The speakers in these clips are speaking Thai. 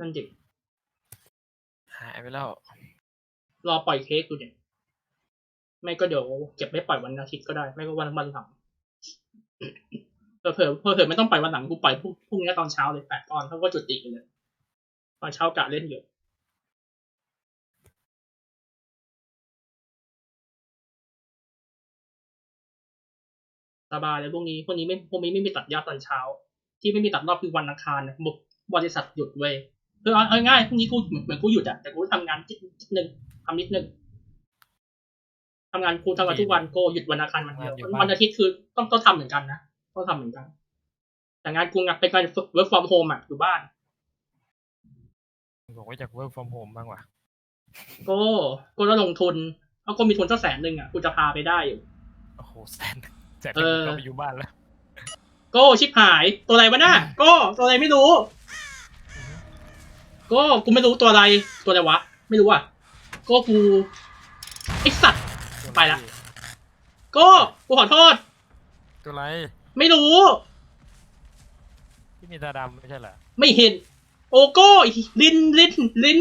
นั่นดิหายไปแล้ว รอปล่อยเค้กดูเนี่ยไม่ก็เดี๋ยวเก็บไว้ปล่อยวันอาทิตย์ก็ได้ ไม่ก็วันวันหลังเผลอเผลอเผลอๆไม่ต้องปล่อยวันหลังกูปล่อยพรุ่งพรุ่งนี้ตอนเช้าเลยแปดตอนเขาก็จุดติกันเลย ตอนเช้ากะเล่นอยู่สบายเลยพวกนี้พวกนี้ไม่พวกนี้ไม่มีตัดยอดตอนเช้า ที่ไม่มีตัดรอบคือวันอังคารนะบริษัทหยุดเว้ย คือเอาเอาง่ายพรุ่งนี้กูเหมือนเหมือนกูหยุดอะแต่กูทำงานนิดนิดนึงทำนิดนึงทำงานกูทำงานทุกวันโกหยุดวันอังคารวันเดียววันอาทิตย์คือต้องต้องทำเหมือนกันนะต้องทำเหมือนกัน แต่งานกูงานเป็นการ work from home อะอยู่บ้านบอกว่าอยาก work from home บ้างว่ะโก็ก็ต้องลงทุนเอาก็มีทุนสักแสนหนึ่งอะกูจะพาไปได้อยู่โอ้โหแสนแสนเออเราไปอยู่บ้านแล้วโก้ชิบหายตัวอะไรวะน่ะโก้ตัวอะไรไม่รู้โก้กูไม่รู้ตัวอะไรตัวอะไรวะ ไม่รู้อะโก้กูไอสัตว์ไปละโก้กูขอโทษ ตัวอะไรไม่รู้ ที่มีตาดำไม่ใช่เหรอไม่เห็น โอโก้ลินลินลิน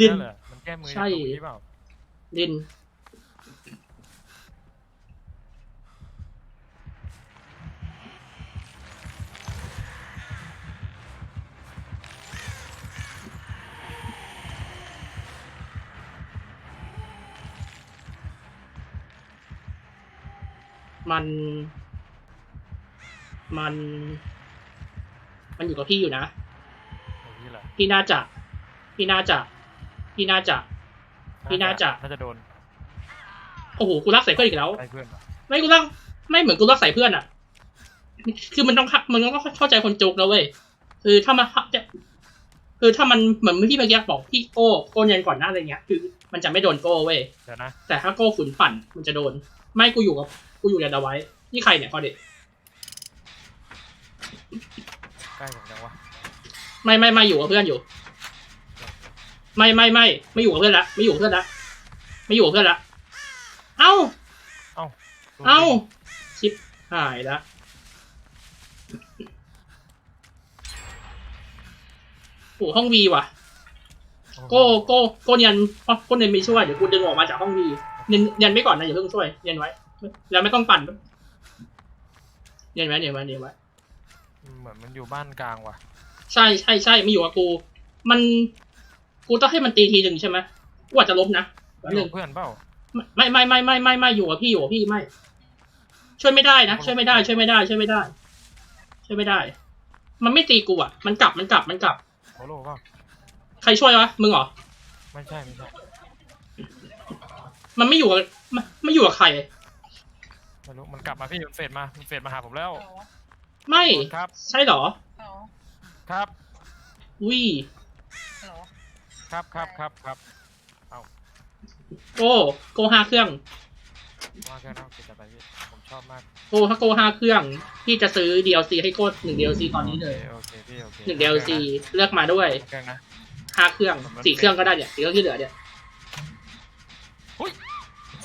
ลินนั่นเหรอมันแก้มือใช่ ตรงนี้เปล่าลิน มัน มัน มันอยู่กับพี่อยู่นะอย่างนี้เหรอพี่น่าจะ พี่น่าจะ พี่น่าจะ พี่น่าจะ น่าจะโดน โอ้โห กูรักใส่เพื่อนอีกแล้วไล่เพื่อนเหรอไม่กูรักไม่เหมือนกูรักใส่เพื่อนอะ คือมันต้องเข้ามันต้องเข้าใจคนจุกนะเว้ย คือถ้ามันจะคือถ้ามันเหมือนพี่เมื่อกี้บอกพี่โก้โก้เนียนก่อนหน้าอะไรเงี้ย คือ มันจะไม่โดนโก้เว้ยเดี๋ยวนะแต่ถ้าโก้ฝืนปั่นมันจะโดน ไม่กูอยู่กับ กูอยู่กับดาไว้ นี่ใครเนี่ยพอเด็กใกล้ผมจังวะไม่ไม่ไม่อยู่กับเพื่อนอยู่ ไม่ไม่ไม่ไม่อยู่กับเพื่อนละไม่อยู่กับเพื่อนละไม่อยู่กับเพื่อนละเอ้าโดนเอ้ายิงชิปหายละโอ้ห้องวีว่ะโก้โก้โก้เนียนโก้เนียนไม่ช่วยเดี๋ยวกูดึงออกมาจากห้องวีเนียนเนียนไว้ก่อนนะอย่าเพิ่งช่วยเนียนไว้ แล้วไม่ต้องปั่นเนียนไว้เนียนไว้เนียนไว้เหมือนมันอยู่บ้านกลางว่ะ ใช่ใช่ใช่ไม่อยู่กับกู มันกูต้องให้มันตีทีหนึ่งใช่ไหมกูอาจจะล้มนะแป๊บอนึยู่งกับเพื่อนเปล่าไม่ไม่ไม่ไม่ไม่ไม่อยู่กับพี่อยู่กับพี่ไม่ ช่วยไม่ได้นะช่วยไม่ได้ ช่วยไม่ได้ ช่วยไม่ได้ ช่วยไม่ได้ มันไม่ตีกูอะ มันกลับมันกลับมันกลับโอโลเปล่าใครช่วยวะมึงเหรอไม่ใช่ไม่ใช่มันไม่อยู่กับมันไม่อยู่กับใคร ไม่รู้มันกลับมาพี่มันเฟดมามันเฟดมาหาผมแล้วไม่ ครับ ใช่เหรอฮัลโหลครับวิฮัลโหลครับครับครับครับโก้โก้ห้าเครื่อง ว่าแค่นั้นคือจะไปพี่ผมชอบมากโก้ถ้าโก้ห้าเครื่องพี่จะซื้อ DLC ให้โก้หนึ่ง DLC ตอนนี้เลยโอเคโอเคพี่โอเคหนึ่ง DLC เลือกมาด้วยเครื่องนะ ห้าเครื่องสี่เครื่องก็ได้เนี่ยสี่เครื่องที่เหลือเนี่ยหุ้ย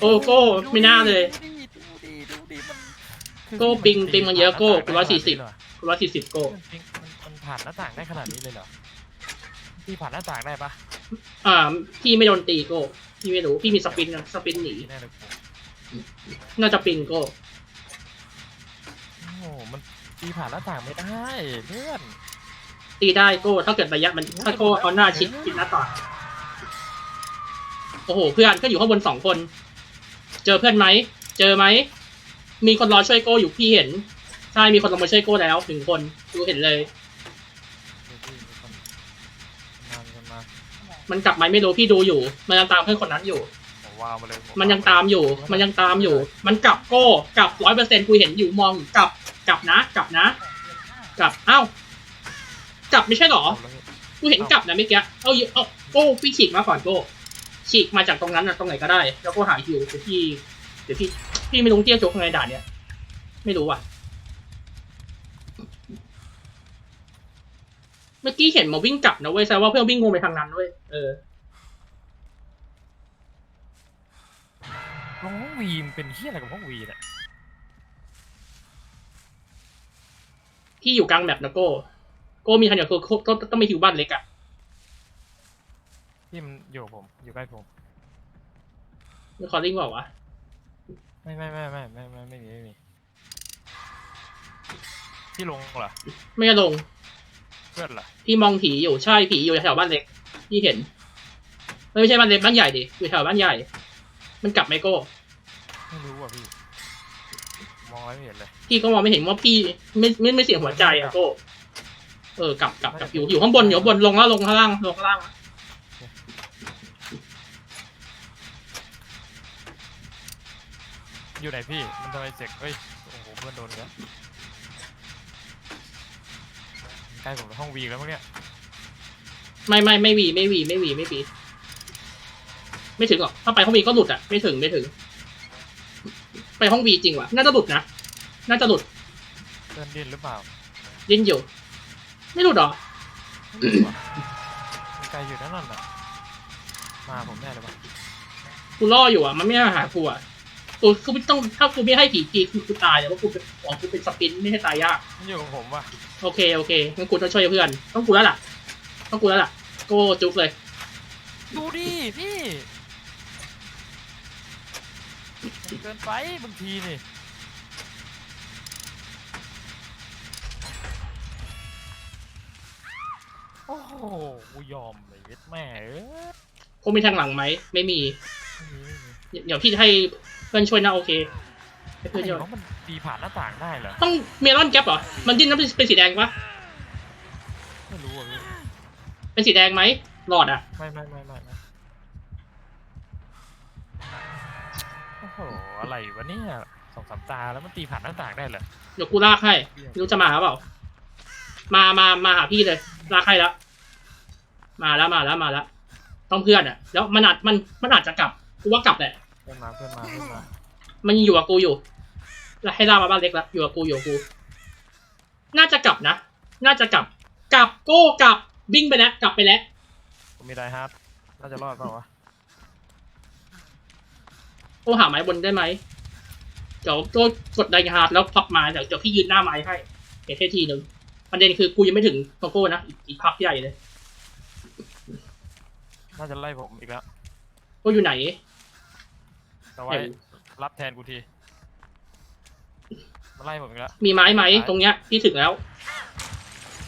โอ้โก้ไม่น่าเลยดูดิดูดิดูดิมันคือ โก้ปิงปิงมันเยอะโก้กู140ผ่านหน้าต่างได้ขนาดนี้เหรอร้อยสี่สิบโก้มันปิงมันมันผ่านหน้าต่างได้ขนาดนี้เลยเหรอพี่ผ่านหน้าต่างได้ปะอ่าพี่ไม่โดนตีโก้พี่ไม่รู้พี่มีสปินนะสปินหนีแน่เลยกูน่าจะปิงโก้โอ้โหมันตีผ่านหน้าต่างไม่ได้เพื่อนตีได้โก้ถ้าเกิดระยะมันถ้าโก้เอาหน้าชิดชิดหน้าต่างโอ้โหเพื่อนก็อยู่ข้างบนสองคน เจอเพื่อนไหมเจอไหม มีคนรอช่วยโก้อยู่พี่เห็น ใช่มีคนลงมาช่วยโก้แล้วหนึ่งคนดูเห็นเลย มามีคนมามันกลับไหมไม่รู้พี่ดูอยู่ มันยังตามเพื่อนคนนั้นอยู่ ผมว้าวมาเลยผมันยังตามอยู่ มันยังตามอยู่ มันกลับโก้กลับร้อยเปอร์เซ็นต์กูเห็นอยู่มองอยู่กลับกลับนะกลับนะ กลับเอ้ากลับไม่ใช่เหรอเอาเลยกูเห็นกลับนะเมื่อกี้เอาอยู่เอาโก้พี่ฉีกมาก่อนโก้ฉีกมาจากตรงนั้นนะตรงไหนก็ได้ แล้วก็หาฮิวเดี๋ยวพี่เดี๋ยวพี่ พี่ไม่รู้เตี้ยจกยังไงด่านเนี่ยไม่รู้อะ เมื่อกี้เห็นมาวิ่งกลับนะเว้ยแสดงว่าเพื่อนวิ่งงงไปทางนั้นเว้ยเออลงห้องวีมนเป็นเฮียอะไรกับห้องวีเนี่ยพี่อยู่กลางแมปนะโก้โก้มีทันอย่างคือต้องต้องมีฮิวบ้านเล็กอะพี่มันอยู่กับผมอยู่ใกล้ผมมีคอลลิ่งบอกวะ ไม่ไม่ไม่ไม่ไม่ไม่ไม่มีไม่มีพี่ลงเหรอไม่ได้ลง เพื่อนเหรอพี่มองผีอยู่ใช่ผีอยู่แถวบ้านเล็กพี่เห็นไม่ใช่บ้านเล็กบ้านใหญ่ดิอยู่แถวบ้านใหญ่ มันกลับไมโก้ไม่รู้อะพี่ มองอะไรไม่เห็นเลย พี่ก็มองไม่เห็นว่าพี่ไม่ไม่ไม่เสียงหัวใจอะโก้เออกลับกลับกลับอยู่อยู่ข้างบนอยู่ข้างบนลงแล้วลงข้างล่างลงข้างล่าง อยู่ไหนพี่ มันทำไมเจ็กเฮ้ย โอ้โหเพื่อนโดนอีกแล้วใกล้ผมแล้วห้องวีแล้วมั้งเนี่ย ไม่ไม่ไม่วีไม่วีไม่วีไม่วีไม่ถึงหรอก ถ้าไปห้องวีก็หลุดอะไม่ถึงไม่ถึง ไปห้องวีจริงวะน่าจะหลุดนะ น่าจะหลุดเดินดินหรือเปล่ายินอยู่ ไม่หลุดหรอไม่รู้อะมันไกลอยู่นั่นน่ะ มาผมแน่เลยปะกูล่ออยู่อะ มันไม่มาหากูอะ กูกูไม่ต้องถ้ากูไม่ให้ผีจีคือกูตายแต่ว่ากูเป็นของกูเป็นสปินไม่ให้ตายยากมันอยู่กับผมว่ะโอเคโอเคงั้นกูต้องช่วยเพื่อน ต้องกูแล้วล่ะ ต้องกูแล้วล่ะโก้จุกเลย ดูดิพี่มันเกินไปบางทีนี่โอ้โหกูยอมเลยเวทแม่เอ้ยกูมีทางหลังไหม ไม่มี ไม่มีไม่มีเดี๋ยวพี่จะให้ เพื่อนช่วยนะโอเคให้เพื่อนไอ้ช่วยน้องมันตีผ่านหน้าต่างได้เหรอ ต้องเมลอนแก๊ปเหรอ มันดิ้นแล้วเป็นสีแดงปะไม่รู้อะพี่เป็นสีแดงไหมหลอดอะไม่ไม่ไม่ไม่ไม่โอ้โห อะไรวะเนี่ยสองสามตาแล้วมันตีผ่านหน้าต่างได้เหรอ เดี๋ยวกูลากให้ไม่รู้จะมาหรือเปล่า มามามาหาพี่เลย ลากให้แล้ว มาแล้วมาแล้วมาแล้ว ต้องเพื่อนอะ แล้วมันอาจมันมันอาจจะกลับ กูว่ากลับแหละเพื่อนมาเพื่อนมาเพื่อนมามันยังอยู่กับกูอยู่แล้วให้ลากมาบ้านเล็กแล้วอยู่กับกูอยู่กับกู น่าจะกลับนะ น่าจะกลับ กลับโก้กลับวิ่งไปแล้วกลับไปแล้วผมมีไดฮาร์ดน่าจะรอดเปล่าวะโก้หาไม้บนได้ไหมเดี๋ยวโก้กดไดฮาร์ดแล้วพับมาเดี๋ยวเดี๋ยวพี่ยืนหน้าไม้ให้เดี๋ยวแค่ทีหนึ่งประเด็นคือกูยังไม่ถึงโก้นะอีกอีกพักใหญ่เลยน่าจะไล่ผมอีกแล้วโก้อยู่ไหน แต่ไว้รับแทนกูทีมาไล่ผมอีกแล้ว มีไม้ไหมตรงเนี้ยพี่ถึงแล้ว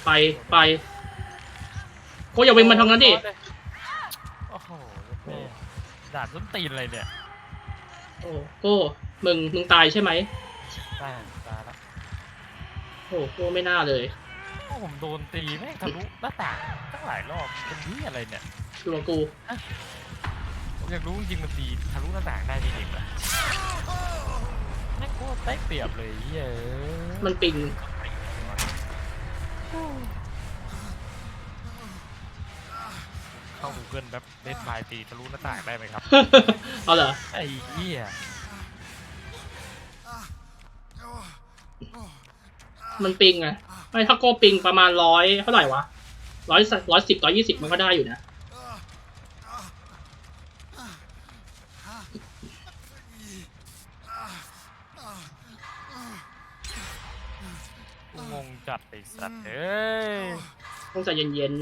ไปไปโก้อย่าเว้นมาทางนั้นดิโอ้โหแม่ด่านส้นตีนอะไรเนี่ยโอ้โก้มึงมึงตายใช่ไหมตายตายแล้วโอ้โก้ไม่น่าเลยโอ้ผมโดนตีแม่งทะลุหน้าต่างตั้งหลายรอบเป็นที่อะไรเนี่ยอยู่กับกูผม อยากรู้จริงๆมันตีทะลุหน้าต่างได้จริงๆเหรอแม่งโคตรได้เปรียบเลยเฮ้ยมันปิงเข้า Google แบบเล่นบายตีทะลุหน้าต่างได้ไหมครับ เอาเหรอ ไอ้เหี้ยมันปิงไงไม่ถ้าโก้ปิงประมาณร้อยเท่าไหร่วะร้อยร้อยสิบร้อยยี่สิบมันก็ได้อยู่นะ จัดไอ้สัตว์เอ้ยต้องใจเย็น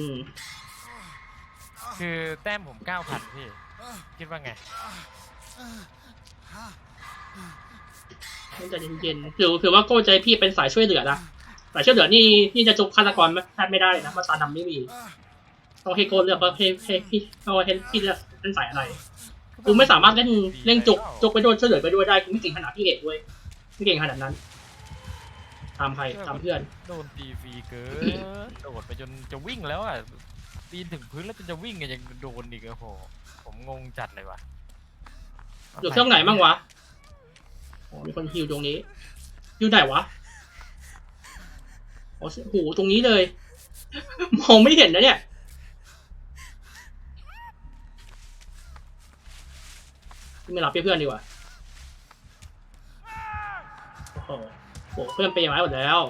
คือแต้มผมเก้าพันพี่ คิดว่าไง ๆต้องใจเย็นๆถือถือว่าโก้ใจพี่เป็นสายช่วยเหลือนะสายช่วยเหลือนี่นี่จะจุกฆาตกรแทบไม่ได้นะเพราะตาดำไม่มีต้องให้โก้เลือกว่าให้ให้พี่เอาให้พี่เลือกเป็นสายอะไรกูไม่สามารถเล่นเล่นจุกจุกไปด้วยช่วยเหลือไปด้วยได้กูไม่เก่งขนาดพี่เอกด้วยไม่เก่งขนาดนั้น ตามใครตามเพื่อนโดนตีฟรีเกินโดดไปจนจะวิ่งแล้วอะปีนถึงพื้นแล้วจนจะวิ่งกันยังโดนอีกโอ้โหผมงงจัดเลยว่ะอยู่เครื่องไหนบ้างวะโอ้มีคนฮิวตรงนี้อยู่ไหนวะโอ้โหตรงนี้เลยมองไม่เห็นนะเนี่ยไม่รับเพื่อนดีกว่าโอ้โห โหเพื่อนเปย์ไม้หมดแล้ว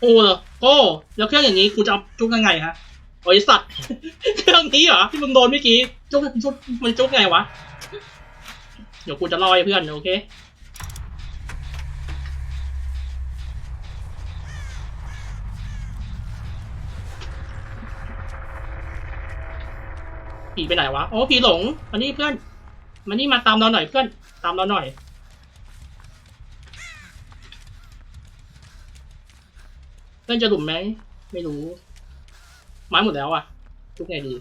โอ้เหรอโอ้แล้วเครื่องอย่างนี้กูจะเอาจุกยังไงฮะโอ้ยสัตว์ เครื่องนี้เหรอที่มึงโดนเมื่อกี้จุกจุกมันจุกไงวะ เดี๋ยวกูจะรอให้เพื่อนโอเค ผีไปไหนวะ โอ้ผีหลงมานี่เพื่อนมานี่มาตามเราหน่อยเพื่อน ตามเราหน่อย เพื่อนจะหลุมไหม ไม่รู้ ไม้หมดแล้วอะทุกไงดี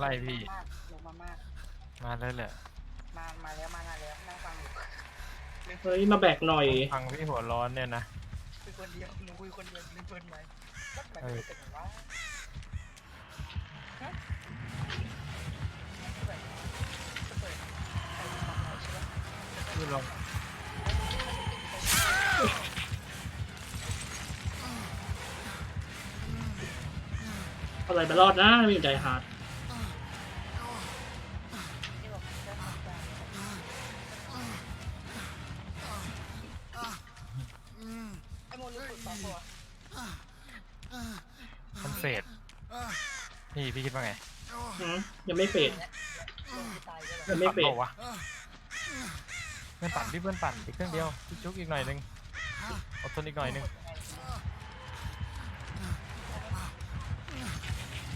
ไล่พี่มากลงมามากมาแล้วแหละมามาแล้วมาแล้วนั่งฟังอยู่เฮ้ย มาแบกหน่อย ฟังพี่หัวร้อนเนี่ยนะ คุยคนเดียวหนูคุยคนเดียวลืมเปิดไหมรถไหนเออเป็นอย่างว่า ฮะเปิดเปิดไอ้ทำอะไรใช่ปะพี่ลงอะไรไปรอดนะม่มีใจหาด พี่พี่คิดว่าไงอืมยังไม่เฟดลงที่ตายได้ยัแล้วงไม่เฟดปั่นปล่าวะเพื่อนปั่นพี่เพื่อนปั่นอีกเครื่องเดียวพี่จุกอีกหน่อยหนึงอดทนอีกหน่อยหนึง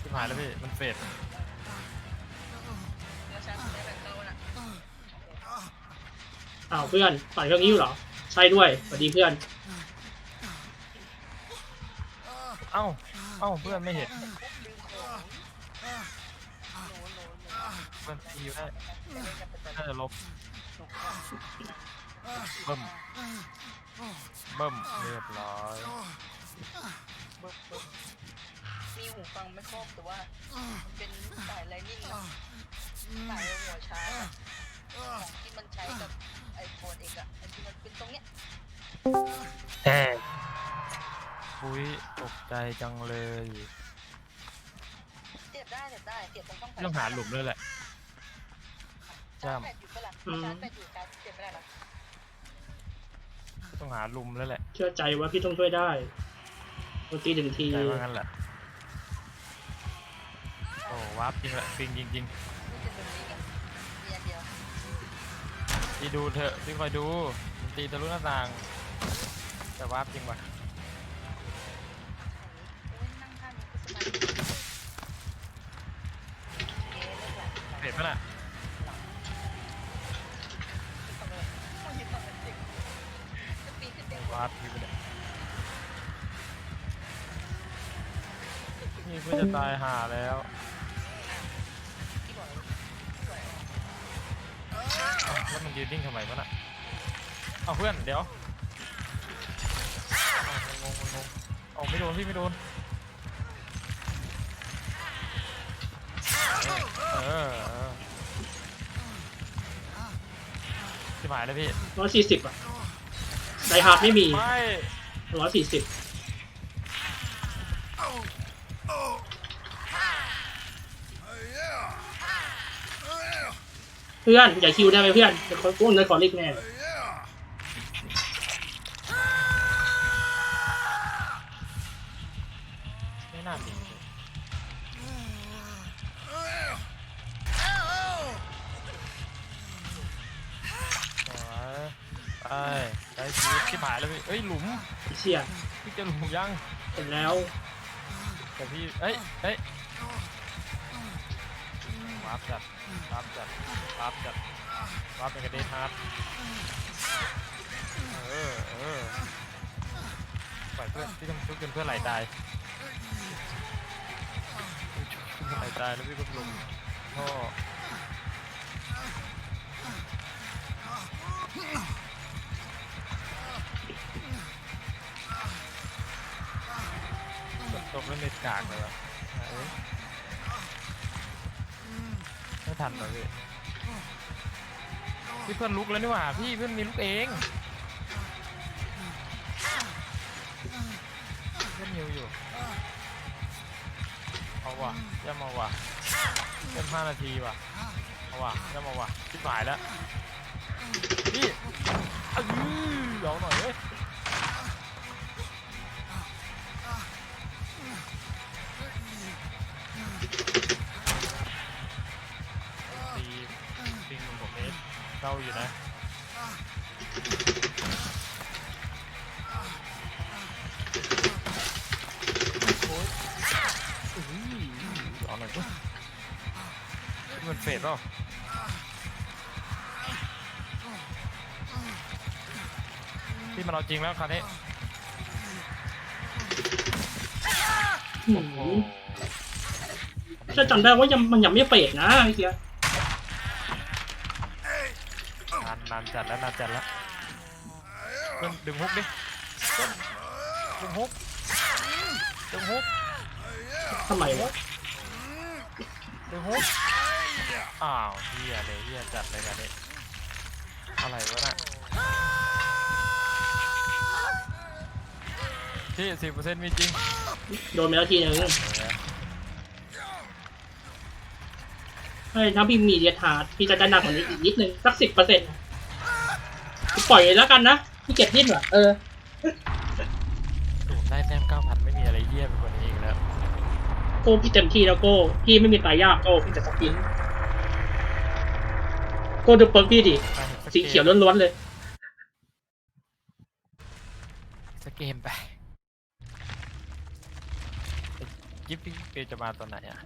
ที่หายแล้วพี่มันเฟดแล้วฉันได้แบบเขาน่ะอ้าวเพื่อนปั่นเครื่องนี้อยู่เหรอ ใช่ด้วยสวัสดีเพื่อน เอ้าเอ้าเพื่อนไม่เห็น มันตีอยู่ได้น่าจะลบเบิ่มเบิ่มเรียบร้อยเบิบเบิบมีหูฟังไม่ครอบแต่ว่ามันเป็นสายไลนิ่งอะสายหัวชาร์จอะของที่มันใช้กับไอโฟนเอกอะไอที่มันเป็นตรงเนี้ยแฮ่อุ้ยตกใจจังเลย เสียบได้เสียบได้เสียบตรงช่องไฟต้องหาหลุมด้วยแหละ ชาร์จแบตอยู่ปะล่ะชาร์จแบตอยู่ชาร์จเสียบไม่ได้หรอต้องหาหลุมแล้วแหละเชื่อใจว่าพี่ต้องช่วยได้ดนตรีถึงทีใช่ว่างั้นแหละโอ้วาร์ปจริงแหละจริงจริงจริงนี่จะเป็นนี้ไงมีอันเดียวพี่ดูเถอะพี่คอยดูมันตีทะลุหน้าต่าง แต่วาร์ปจริงว่ะโอ้ยนั่งท่านี้ก็สบายดีเอ๊ะเลิกหลับเห็นปะน่ะ เพื่อจะตายหาแล้วอ้าแล้วมันยืนนิ่งทำไมวะน่ะเอาเพื่อนเดี๋ยวเอามันงงมันงงเอาไม่โดนพี่ไม่โดนเออเออชิบหายแล้วพี่ร้อยสี่สิบอะไดฮาร์ดไม่มีไม่ร้อยสี่สิบ เพื่อน อย่าคิวได้ไหมเพื่อนเป็นคนพวกเนื้อขอเล็กแน่ไม่น่าจริงเลยสวยไปไปชีวิตชิบหายแล้วพี่เอ้ยหลุมเชี่ยพี่เจะหลุมยังเสร็จแล้ว แต่พี่เอ้ยเอ้ยวาร์ปจัดวาร์ปจัดวาร์ปจัดวาร์ปเป็นกระเด็นฮาร์ดเออเออปล่อยเพื่อนพี่ต้องชุบจนเพื่อนไหลตายชุบจนไหลตายแล้วพี่ก็ลงพ่อ ฝนตกแล้วเน็ตกากเลยวะเอ้ยไม่ทันเลยพี่พี่เพื่อนลุกแล้วนี่หว่า พี่เพื่อนมีลุกเองเพื่อนยิวอยู่เอาว่ะย่ำมาว่ะเล่นห้านาทีว่ะเอาว่ะย่ำมาว่ะชิบหายแล้วพี่อื้อเดี๋ยวหน่อย เว้ยเราอยู่นะโอ้ยอุ้ยเอาหน่อยดินี่มันเฟดเปล่าที่มันเอาจริงแล้วคราวนี้หืมจะจำได้ว่ายังมันยังไม่เฟดนะไอ้เหี้ย นานนานจัดแล้วนานจัดแล้วเพิ่มดึงฮุกดิเพิ่มดึงฮุกดึงฮุกทำไมวะดึงฮุกอ้าวเฮียเลยเฮียจัดเลยกันนี่อะไรวะน่ะที่สิบเปอร์เซ็นต์มีจริงโดนไปแล้วทีนึง เออเฮ้ยถ้าพี่มีเดียทาร์ดพี่จะได้หนักกว่านี้อีกนิดนึงสักสิบเปอร์เซ็นต์ปล่อยเลยแล้วกันนะพี่เก็บดิ้นว่ะเออถูกได้แต้มเก้าพันไม่มีอะไรเยี่ยมกว่านี้อีกแล้วโก้พี่เต็มที่แล้วโก้พี่ไม่มีตายยากโก้พี่จะสปินโก้ดูเปิร์กพี่ดิไปสักสีกมเขียวล้วนๆเลยสักเกมไปจิ๊บพี่เปจะมาตอนไหนอะ